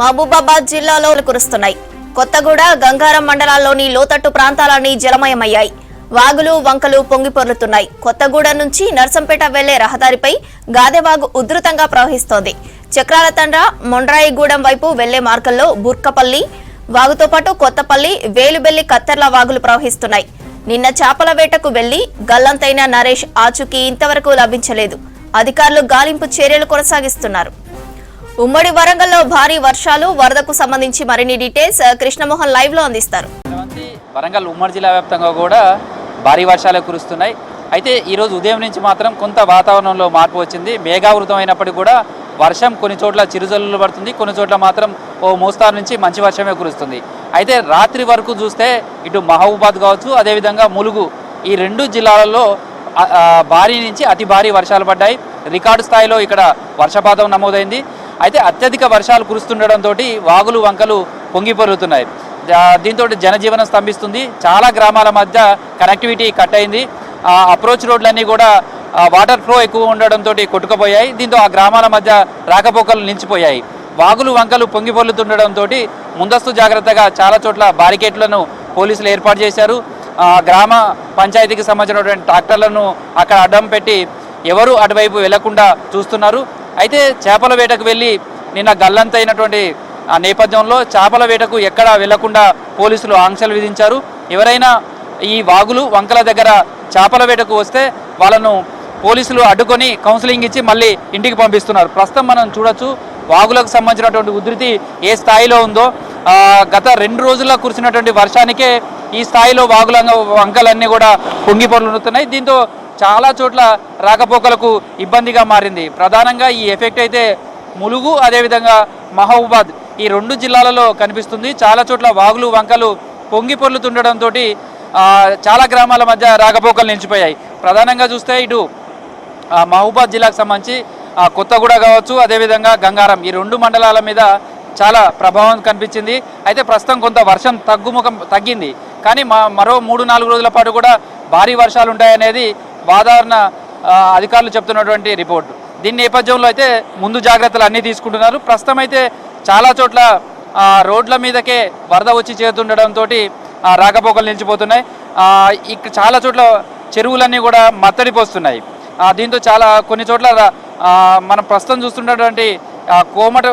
మహబూబాబాద్ జిల్లాలో కురుస్తున్నాయి. కొత్తగూడ గంగారం మండలాల్లోని లోతట్టు ప్రాంతాలన్నీ జలమయమయ్యాయి. వాగులు వంకలు పొంగిపొర్లుతున్నాయి కొత్తగూడ నుంచి నర్సంపేట వెళ్ళే రహదారిపై గాదెవాగు ఉధృతంగా ప్రవహిస్తోంది. చక్రాల తండ్ర మొండ్రాయిగూడెం వైపు వెళ్ళే మార్గంలో బుర్కపల్లి వాగుతో పాటు కొత్తపల్లి వేలుబెల్లి కత్తెర్ల వాగులు ప్రవహిస్తున్నాయి. నిన్న చేపల వేటకు వెళ్ళి గల్లంతైన నరేష్ ఆచూకీ ఇంతవరకు లభించలేదు. అధికారులు గాలింపు చర్యలు కొనసాగిస్తున్నారు. ఉమ్మడి వరంగల్లో భారీ వర్షాలు వరదకు సంబంధించి మరిన్ని డీటెయిల్స్ కృష్ణమోహన్ లైవ్లో అందిస్తారు. వరంగల్ ఉమ్మడి జిల్లా వ్యాప్తంగా కూడా భారీ వర్షాలు కురుస్తున్నాయి. అయితే ఈరోజు ఉదయం నుంచి మాత్రం కొంత వాతావరణంలో మార్పు వచ్చింది. మేఘావృతం అయినప్పటికీ కూడా వర్షం కొన్ని చోట్ల చిరుజల్లులు పడుతుంది. కొన్ని చోట్ల మాత్రం ఓ మోస్తారు నుంచి మంచి వర్షమే కురుస్తుంది. అయితే రాత్రి వరకు చూస్తే ఇటు మహబూబాద్ కావచ్చు అదేవిధంగా ములుగు ఈ రెండు జిల్లాలలో భారీ నుంచి అతి భారీ వర్షాలు పడ్డాయి. రికార్డు స్థాయిలో ఇక్కడ వర్షపాతం నమోదైంది. అయితే అత్యధిక వర్షాలు కురుస్తుండటంతో వాగులు వంకలు పొంగిపొరుగుతున్నాయి దీంతో జనజీవనం స్తంభిస్తుంది. చాలా గ్రామాల మధ్య కనెక్టివిటీ కట్ అయింది అప్రోచ్ రోడ్లన్నీ కూడా వాటర్ ఫ్లో ఎక్కువ ఉండడంతో కొట్టుకుపోయాయి. దీంతో ఆ గ్రామాల మధ్య రాకపోకలు నిలిచిపోయాయి. వాగులు వంకలు పొంగిపొల్లుతుండడంతో ముందస్తు జాగ్రత్తగా చాలా చోట్ల బారికేట్లను పోలీసులు ఏర్పాటు చేశారు. గ్రామ పంచాయతీకి సంబంధించినటువంటి ట్రాక్టర్లను అక్కడ అడ్డం పెట్టి ఎవరు అటువైపు వెళ్ళకుండా చూస్తున్నారు. అయితే చేపల వేటకు వెళ్ళి నిన్న గల్లంతైనటువంటి ఆ నేపథ్యంలో చేపల వేటకు ఎక్కడా వెళ్ళకుండా పోలీసులు ఆంక్షలు విధించారు. ఎవరైనా ఈ వాగులు వంకల దగ్గర చేపల వేటకు వస్తే వాళ్ళను పోలీసులు అడ్డుకొని కౌన్సిలింగ్ ఇచ్చి మళ్ళీ ఇంటికి పంపిస్తున్నారు. ప్రస్తుతం మనం చూడొచ్చు వాగులకు సంబంధించినటువంటి ఉధృతి ఏ స్థాయిలో ఉందో. గత రెండు రోజుల్లో కురిసినటువంటి వర్షానికే ఈ స్థాయిలో వాగుల వంకలన్నీ కూడా పొంగి పొర్లుతున్నాయి దీంతో చాలా చోట్ల రాకపోకలకు ఇబ్బందిగా మారింది. ప్రధానంగా ఈ ఎఫెక్ట్ అయితే ములుగు అదేవిధంగా మహబూబాద్. ఈ రెండు జిల్లాలలో కనిపిస్తుంది. చాలా చోట్ల వాగులు వంకలు పొంగి పొర్లుతుండటంతో చాలా గ్రామాల మధ్య రాకపోకలు నిలిచిపోయాయి. ప్రధానంగా చూస్తే ఇటు ఆ, మహబూబాద్ జిల్లాకు సంబంధించి కొత్తగూడ కావచ్చు అదేవిధంగా గంగారం. ఈ రెండు మండలాల మీద చాలా ప్రభావం కనిపించింది. అయితే ప్రస్తుతం కొంత వర్షం తగ్గుముఖం తగ్గింది. కానీ మా మరో మూడు నాలుగు రోజుల పాటు కూడా భారీ వర్షాలు ఉంటాయనేది వాతావరణ అధికారులు చెప్తున్నటువంటి రిపోర్టు. దీని నేపథ్యంలో అయితే ముందు జాగ్రత్తలు అన్నీ తీసుకుంటున్నారు. ప్రస్తుతం అయితే చాలా చోట్ల రోడ్ల మీదకే వరద వచ్చి చేరుతుండడంతో రాకపోకలు నిలిచిపోతున్నాయి. ఇక్కడ చాలా చోట్ల చెరువులన్నీ కూడా మత్తడిపోస్తున్నాయి దీంతో చాలా కొన్ని చోట్ల మనం ప్రస్తుతం చూస్తున్నటువంటి కోమట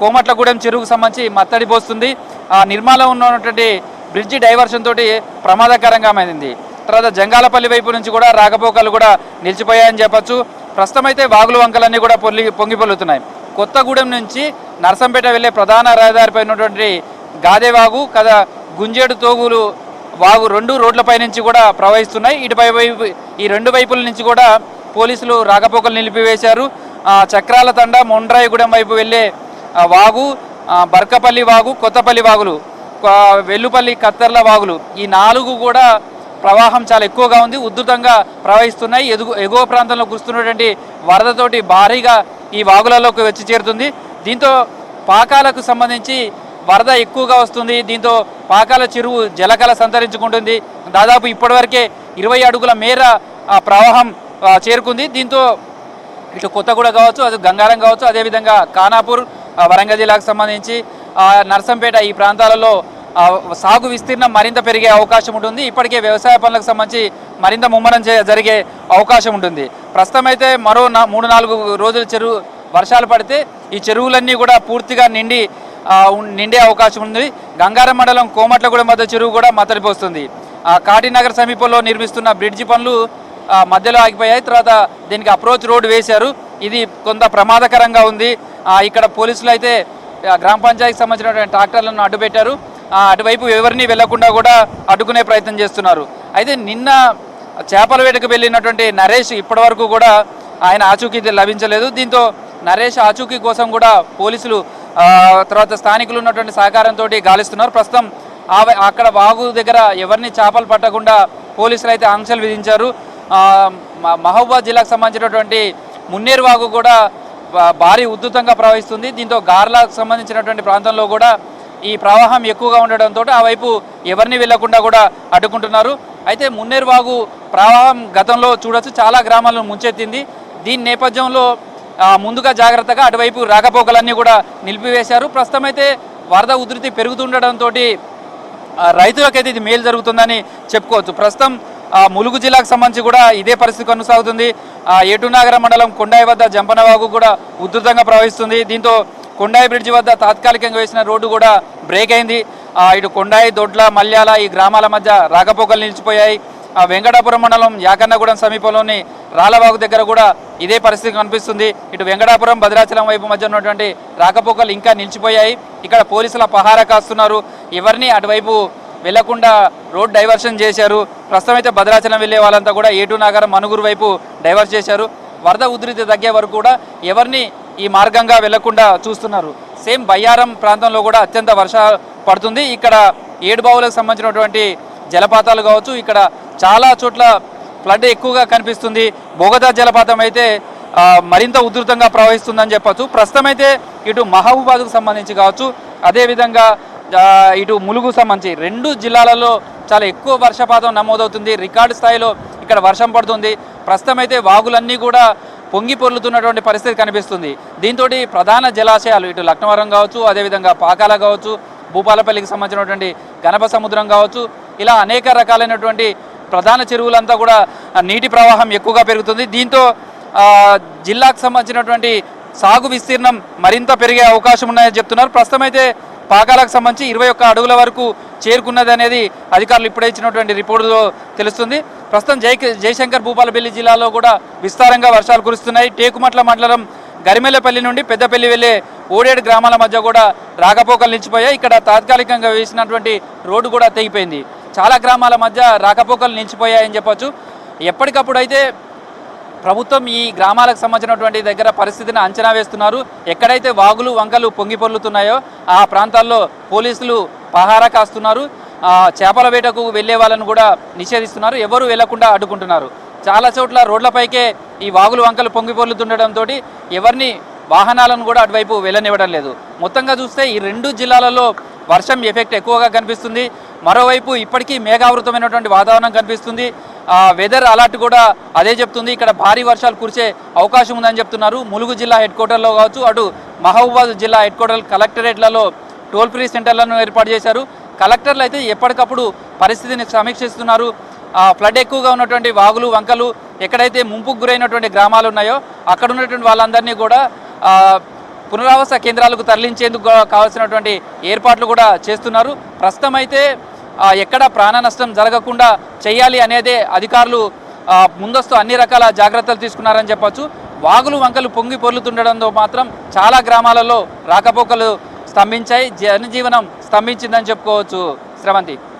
కోమట్లగూడెం చెరువుకు సంబంధించి మత్తడిపోస్తుంది ఆ, నిర్మాణంలో ఉన్నటువంటి బ్రిడ్జి డైవర్షన్ తోటి ప్రమాదకరంగా మారింది. తర్వాత జంగాలపల్లి వైపు నుంచి కూడా రాకపోకలు కూడా నిలిచిపోయాయని చెప్పొచ్చు. ప్రస్తుతమైతే వాగుల వాగులు వంకలన్నీ కూడా పొల్లి పొంగిపొల్లుతున్నాయి కొత్తగూడెం నుంచి నర్సంపేట వెళ్ళే ప్రధాన రహదారిపై ఉన్నటువంటి గాదేవాగు కదా గుంజేడు తోగులు వాగు రెండు రోడ్లపై నుంచి కూడా ప్రవహిస్తున్నాయి. ఇటుపై వైపు ఈ రెండు వైపుల నుంచి కూడా పోలీసులు రాకపోకలు నిలిపివేశారు. చక్రాల తండ మొండ్రాయిగూడెం వైపు వెళ్ళే వాగు బర్కపల్లి వాగు కొత్తపల్లి వాగులు వెల్లుపల్లి కత్తెర్ల వాగులు ఈ నాలుగు కూడా ప్రవాహం చాలా ఎక్కువగా ఉంది ఉధృతంగా ప్రవహిస్తున్నాయి. ఎదుగు ఎగువ ప్రాంతంలో కురుస్తున్నటువంటి వరదతోటి భారీగా ఈ వాగులలోకి వచ్చి చేరుతుంది. దీంతో పాకాలకు సంబంధించి వరద ఎక్కువగా వస్తుంది. దీంతో పాకాల చెరువు జలకల సంతరించుకుంటుంది. దాదాపు ఇప్పటివరకే ఇరవై అడుగుల మేర ఆ ప్రవాహం చేరుకుంది. దీంతో ఇటు కొత్తగూడ కావచ్చు అది గంగారం కావచ్చు అదేవిధంగా ఖానాపూర్ వరంగల్ జిల్లాకు సంబంధించి నర్సంపేట ఈ ప్రాంతాలలో సాగు విస్తీర్ణం మరింత పెరిగే అవకాశం ఉంటుంది. ఇప్పటికే వ్యవసాయ పనులకు సంబంధించి మరింత ముమ్మరం జరిగే అవకాశం ఉంటుంది. ప్రస్తుతం అయితే మరో మూడు నాలుగు రోజుల చెరువు వర్షాలు పడితే ఈ చెరువులన్నీ కూడా పూర్తిగా నిండి నిండే అవకాశం ఉంది. గంగారం మండలం కోమట్లగూడెం మధ్య చెరువు కూడా మతలిపోస్తుంది ఆ, కాటినగర్ సమీపంలో నిర్మిస్తున్న బ్రిడ్జి పనులు మధ్యలో ఆగిపోయాయి. తర్వాత దీనికి అప్రోచ్ రోడ్ వేశారు. ఇది కొంత ప్రమాదకరంగా ఉంది. ఇక్కడ పోలీసులు అయితే గ్రామ పంచాయతీకి సంబంధించినటువంటి ట్రాక్టర్లను అడ్డుపెట్టారు. అటువైపు ఎవరిని వెళ్ళకుండా కూడా అడ్డుకునే ప్రయత్నం చేస్తున్నారు. అయితే నిన్న చేపల వేటకు వెళ్ళినటువంటి నరేష్ ఇప్పటివరకు కూడా ఆయన ఆచూకీ లభించలేదు. దీంతో నరేష్ ఆచూకీ కోసం కూడా పోలీసులు తర్వాత స్థానికులు ఉన్నటువంటి సహకారంతో గాలిస్తున్నారు. ప్రస్తుతం ఆ అక్కడ వాగు దగ్గర ఎవరిని చేపలు పట్టకుండా పోలీసులు అయితే ఆంక్షలు విధించారు. మహబూబాద్ జిల్లాకు సంబంధించినటువంటి మున్నేరు వాగు కూడా భారీ ఉధృతంగా ప్రవహిస్తుంది. దీంతో గార్లకు సంబంధించినటువంటి ప్రాంతంలో కూడా ఈ ప్రవాహం ఎక్కువగా ఉండడంతో ఆ వైపు ఎవరిని వెళ్ళకుండా కూడా అడ్డుకుంటున్నారు. అయితే మున్నేరు వాగు ప్రవాహం గతంలో చూడొచ్చు చాలా గ్రామాలను ముంచెత్తింది. దీని నేపథ్యంలో ముందుగా జాగ్రత్తగా అటువైపు రాకపోకలన్నీ కూడా నిలిపివేశారు. ప్రస్తుతం అయితే వరద ఉధృతి పెరుగుతుండటంతో రైతులకైతే ఇది మేలు జరుగుతుందని చెప్పుకోవచ్చు. ప్రస్తుతం ములుగు జిల్లాకు సంబంధించి కూడా ఇదే పరిస్థితి కొనసాగుతుంది. ఆ, ఏటునాగర మండలం కొండాయి వద్ద జంపనవాగు కూడా ఉధృతంగా ప్రవహిస్తుంది. దీంతో కొండాయి బ్రిడ్జి వద్ద తాత్కాలికంగా వేసిన రోడ్డు కూడా బ్రేక్ అయింది. ఇటు కొండాయి దొడ్ల మల్యాల ఈ గ్రామాల మధ్య రాకపోకలు నిలిచిపోయాయి. ఆ వెంకటాపురం మండలం యాకన్నగూడెం సమీపంలోని రాలవాగు దగ్గర కూడా ఇదే పరిస్థితి కనిపిస్తుంది. ఇటు వెంకటాపురం భద్రాచలం వైపు మధ్య ఉన్నటువంటి రాకపోకలు ఇంకా నిలిచిపోయాయి. ఇక్కడ పోలీసుల పహారా కాస్తున్నారు. ఎవరిని అటువైపు వెళ్ళకుండా రోడ్ డైవర్షన్ చేశారు. ప్రస్తుతం అయితే భద్రాచలం వెళ్ళే వాళ్ళంతా కూడా ఏటు నగరం మనుగురు వైపు డైవర్ట్ చేశారు. వరద ఉధృతి తగ్గే వరకు కూడా ఎవరిని ఈ మార్గంగా వెళ్ళకుండా చూస్తున్నారు. సేమ్ బయ్యారం ప్రాంతంలో కూడా అత్యంత వర్ష పడుతుంది. ఇక్కడ ఏడు బావులకు సంబంధించినటువంటి జలపాతాలు కావచ్చు ఇక్కడ చాలా చోట్ల ఫ్లడ్ ఎక్కువగా కనిపిస్తుంది. బోగదా జలపాతం అయితే మరింత ఉధృతంగా ప్రవహిస్తుందని చెప్పొచ్చు. ప్రస్తుతం అయితే ఇటు మహబూబాద్కు సంబంధించి కావచ్చు అదేవిధంగా ఇటు ములుగు సంబంధించి రెండు జిల్లాలలో చాలా ఎక్కువ వర్షపాతం నమోదవుతుంది. రికార్డు స్థాయిలో ఇక్కడ వర్షం పడుతుంది. ప్రస్తుతం అయితే వాగులన్నీ కూడా పొంగి పొర్లుతున్నటువంటి పరిస్థితి కనిపిస్తుంది. దీంతో ప్రధాన జలాశయాలు ఇటు లక్నవరం కావచ్చు అదేవిధంగా పాకాల కావచ్చు భూపాలపల్లికి సంబంధించినటువంటి గణప సముద్రం కావచ్చు ఇలా అనేక రకాలైనటువంటి ప్రధాన చెరువులంతా కూడా నీటి ప్రవాహం ఎక్కువగా పెరుగుతుంది. దీంతో జిల్లాకు సంబంధించినటువంటి సాగు విస్తీర్ణం మరింత పెరిగే అవకాశం ఉన్నాయని చెప్తున్నారు. ప్రస్తుతం అయితే పాకాలకు సంబంధించి ఇరవై ఒక్క అడుగుల వరకు చేరుకున్నది అనేది అధికారులు ఇప్పుడే ఇచ్చినటువంటి రిపోర్టులో తెలుస్తుంది. ప్రస్తుతం జై జయశంకర్ భూపాలపల్లి జిల్లాలో కూడా విస్తారంగా వర్షాలు కురుస్తున్నాయి. టేకుమట్ల మండలం గరిమెల్లపల్లి నుండి పెద్దపల్లి వెళ్ళే ఓడేడు గ్రామాల మధ్య కూడా రాకపోకలు నిలిచిపోయాయి. ఇక్కడ తాత్కాలికంగా వేసినటువంటి రోడ్డు కూడా తెగిపోయింది. చాలా గ్రామాల మధ్య రాకపోకలు నిలిచిపోయాయని చెప్పొచ్చు. ఎప్పటికప్పుడు అయితే ప్రభుత్వం ఈ గ్రామాలకు సంబంధించినటువంటి దగ్గర పరిస్థితిని అంచనా వేస్తున్నారు. ఎక్కడైతే వాగులు వంకలు పొంగి పొర్లుతున్నాయో ఆ ప్రాంతాల్లో పోలీసులు పహారా కాస్తున్నారు. చేపల వేటకు వెళ్ళే వాళ్ళను కూడా నిషేధిస్తున్నారు. ఎవరు వెళ్ళకుండా అడ్డుకుంటున్నారు. చాలా చోట్ల రోడ్లపైకే ఈ వాగులు వంకలు పొంగి పొర్లుతుండటంతో ఎవరిని వాహనాలను కూడా అటువైపు వెళ్ళనివ్వడం లేదు. మొత్తంగా చూస్తే ఈ రెండు జిల్లాలలో వర్షం ఎఫెక్ట్ ఎక్కువగా కనిపిస్తుంది. మరోవైపు ఇప్పటికీ మేఘావృతమైనటువంటి వాతావరణం కనిపిస్తుంది. వెదర్ అలర్ట్ కూడా అదే చెప్తుంది. ఇక్కడ భారీ వర్షాలు కురిసే అవకాశం ఉందని చెప్తున్నారు. ములుగు జిల్లా హెడ్ క్వార్టర్లో కావచ్చు అటు మహబూబాద్ జిల్లా హెడ్ క్వార్టర్ కలెక్టరేట్లలో టోల్ ఫ్రీ సెంటర్లను ఏర్పాటు చేశారు. కలెక్టర్లు అయితే ఎప్పటికప్పుడు పరిస్థితిని సమీక్షిస్తున్నారు. ఫ్లడ్ ఎక్కువగా ఉన్నటువంటి వాగులు వంకలు ఎక్కడైతే ముంపుకు గురైనటువంటి గ్రామాలు ఉన్నాయో అక్కడ ఉన్నటువంటి వాళ్ళందరినీ కూడా పునరావాస కేంద్రాలకు తరలించేందుకు కావాల్సినటువంటి ఏర్పాట్లు కూడా చేస్తున్నారు. ప్రస్తుతం అయితే ఎక్కడ ప్రాణ నష్టం జరగకుండా చేయాలి అనేదే అధికారులు ముందస్తు అన్ని రకాల జాగ్రత్తలు తీసుకున్నారని చెప్పచ్చు. వాగులు వంకలు పొంగి పొర్లుతుండడంతో మాత్రం చాలా గ్రామాలలో రాకపోకలు స్తంభించాయి. జనజీవనం స్తంభించిందని చెప్పుకోవచ్చు. శ్రవంతి.